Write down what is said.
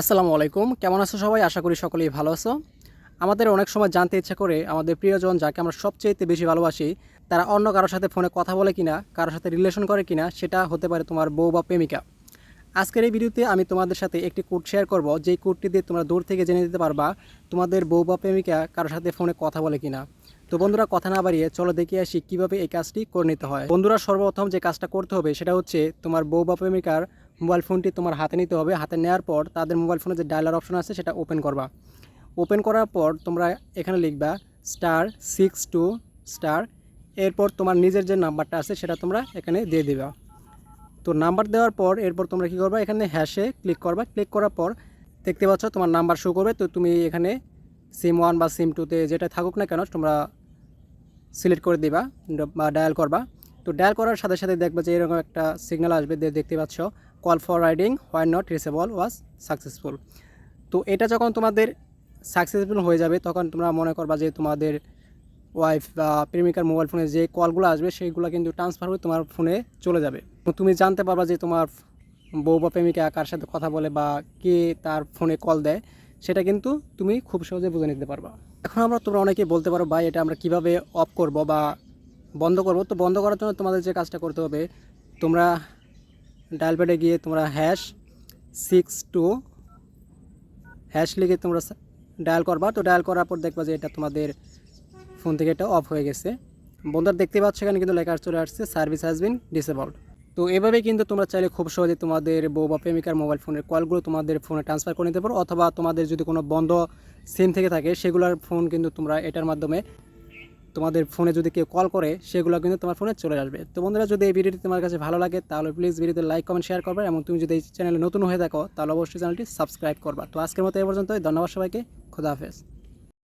আসসালামু আলাইকুম। কেমন আছো সবাই? আশা করি সকলেই ভালো আছো। আমাদের অনেক সময় জানতে ইচ্ছা করে আমাদের প্রিয়জন যাকে আমরা সবচেয়ে বেশি ভালোবাসি, তারা অন্য কারোর সাথে ফোনে কথা বলে কিনা, কারোর সাথে রিলেশন করে কিনা, সেটা হতে পারে তোমার বউ বা প্রেমিকা। আজকের এই ভিডিওতে আমি তোমাদের সাথে একটি কোড শেয়ার করব। যেই কোডটি দিয়ে তোমরা দূর থেকে জেনে দিতে পারবা, তোমাদের বউ বা প্রেমিকা কারোর সাথে ফোনে কথা বলে কিনা। তো বন্ধুরা, কথা না বাড়িয়ে চলো দেখে আসি কীভাবে এই কাজটি করে নিতে হয়। বন্ধুরা, সর্বপ্রথম যে কাজটা করতে হবে, সেটা হচ্ছে তোমার বউ বা প্রেমিকার মোবাইল ফোনটি তোমার হাতে নিতে হবে। হাতে নেওয়ার পর তাদের মোবাইল ফোনে যে ডায়লার অপশন আছে সেটা ওপেন করবা। ওপেন করার পর তোমরা এখানে লিখবা স্টার সিক্স টু স্টার এরপর তোমার নিজের যে নাম্বারটা আছে সেটা তোমরা এখানে দিয়ে দিবা। তো নাম্বার দেওয়ার পর এরপর তোমরা কি করবা? এখানে হ্যাশে ক্লিক করবা। ক্লিক করার পর দেখতে পাচ্ছ তোমার নাম্বার শো করবে। তো তুমি এখানে সিম ওয়ান বা সিম টুতে যেটা থাকুক না কেন তোমরা সিলেক্ট করে দিবা বা ডায়াল করবা। তো ডায়াল করার সাথে সাথে দেখবে যে এরকম একটা সিগন্যাল আসবে দেখতে পাচ্ছ call for riding why not reusable was successful তো এটা যখন তোমাদের সাকসেসফুল হয়ে যাবে, তখন তোমরা মনে করবা যে তোমাদের ওয়াইফ বা প্রেমিকার মোবাইল ফোনে যে কলগুলো আসবে, সেইগুলো কিন্তু ট্রান্সফার হয়ে তোমার ফোনে চলে যাবে। তুমি জানতে পারবা যে তোমার বউ বা প্রেমিকা কার সাথে কথা বলে বা কে তার ফোনে কল দেয়, সেটা কিন্তু তুমি খুব সহজে বুঝে নিতে পারবা। এখন আমরা তোমরা অনেকেই বলতে পারো, ভাই, এটা আমরা কীভাবে অফ করব বা বন্ধ করব। তো বন্ধ করার জন্য তোমাদের যে কাজটা করতে হবে, তোমরা ডায়াল প্যাডে গিয়ে তোমরা হ্যাশ সিক্স টু হ্যাশ লিখে তোমরা ডায়াল করবা। তো ডায়াল করার পর দেখবা যে এটা তোমাদের ফোন থেকে এটা অফ হয়ে গেছে। বন্ধুরা দেখতে পাচ্ছ এখানে কিন্তু লেখা চলে আসছে সার্ভিস হ্যাজ বিন ডিসেবলড তো এভাবে কিন্তু তোমরা চাইলে খুব সহজে তোমাদের বউ বা প্রেমিকার মোবাইল ফোনের কলগুলো তোমাদের ফোনে ট্রান্সফার করে নিতে পারো। অথবা তোমাদের যদি কোনো বন্ধ সিম থেকে থাকে, সেগুলোর ফোন কিন্তু তোমরা এটার মাধ্যমে তোমাদের ফোনে যদি কেউ কল করে, সেগুলো কিন্তু তোমার ফোনে চলে আসবে। তো বন্ধুরা, যদি এই ভিডিওটি তোমার কাছে ভালো লাগে, তাহলে প্লিজ ভিডিওতে লাইক কমেন্ট শেয়ার করবে। এবং তুমি যদি এই চ্যানেলে নতুন হয়ে থাকো, তাহলে অবশ্যই চ্যানেলটি সাবস্ক্রাইব করবা। তো আজকের মতো এই পর্যন্তই। ধন্যবাদ সবাইকে। খুদা হাফেজ।